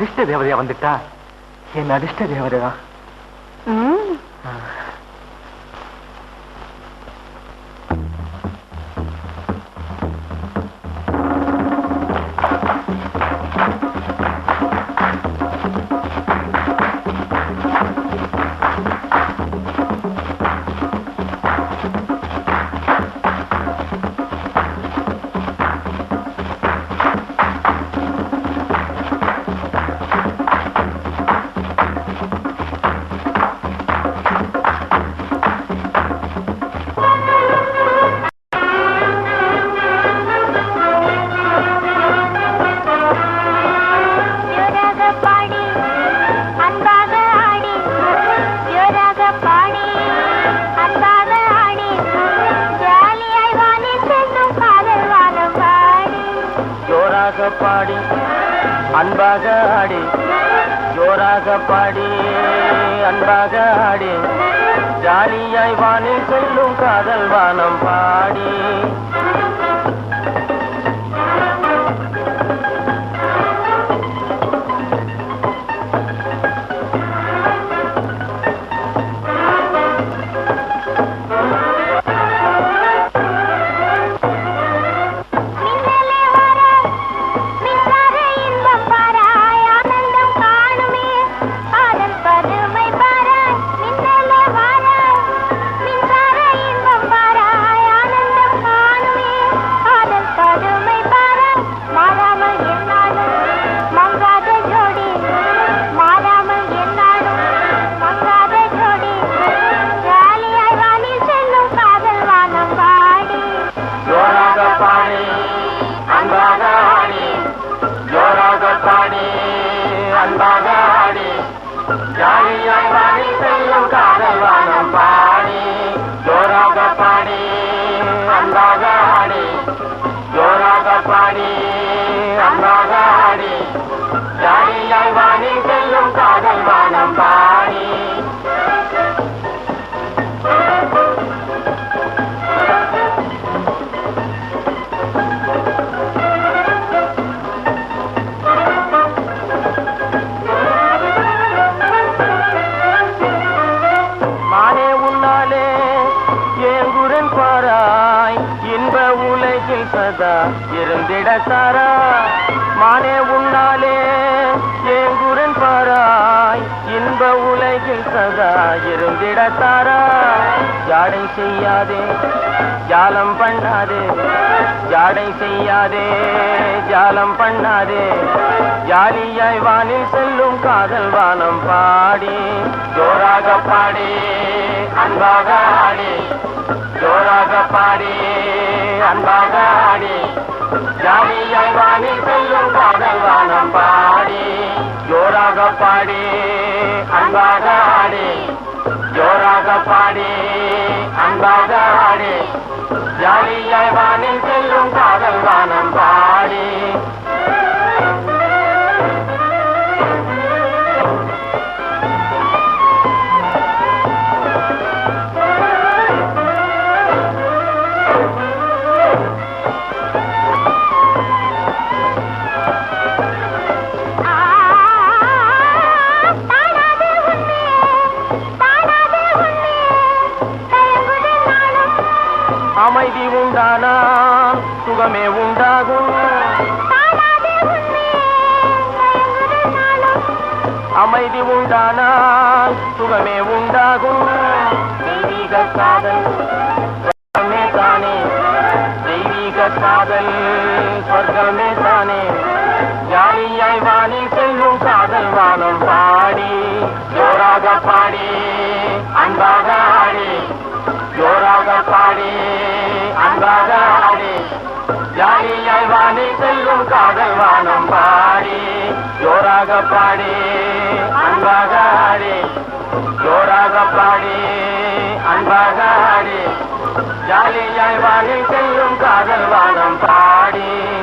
அதிர்ஷ்ட தேவதையா வந்துட்டா? என் அதிர்ஷ்ட தேவதைதான்? பாடி அன்பாக ஆடி ஜோராக பாடி அன்பாக ஆடி ஜாலியாய் வானில் செல்லும் காதல் வானம் பாடி. அன்பாக ஆடி వెడసారా మానే ఉండాలే ఏ గుర இன்ப உலகில் சதா இருந்திட தாரா ஜாடை செய்யாதே ஜாலம் பண்ணாதே. ஜாடை செய்யாதே ஜாலம் பண்ணாதே. ஜாலியாய் வானில் செல்லும் காதல் வானம் பாடி. ஜோராக பாடி அன்பாக ஆடி. ஜோராக பாடி அன்பாக ஆடி. ஜாலியாய் வானில் செல்லும் காதல் வானம் பாடி. ஜோராக பாடி அன்பாக ஆடி ஜோராக பாடி அன்பாக ஆடி ஜாலியாய் வானில் செல்லும் காதல் வானம் பாடி. அமைதி உண்டானால் சுகமே உண்டாகும். அமைதி உண்டானால் சுகமே உண்டாகும். தெய்வீக காதல் சொர்க்கமே தானே. தெய்வீக காதல் சொர்க்கமே தானே. ஜாலியாய் வானில் செல்லும் காதல் வானம் பாடி ஜோராக பாடி அன்பாக ஜாலியாய் வானில் செல்லும் காதல் வானம் பாடி. ஜோராக பாடி. அன்பாக ஆடி. ஜோராக பாடி. அன்பாக ஆடி. ஜாலியாய் வானில் செல்லும் காதல் வானம் பாடி.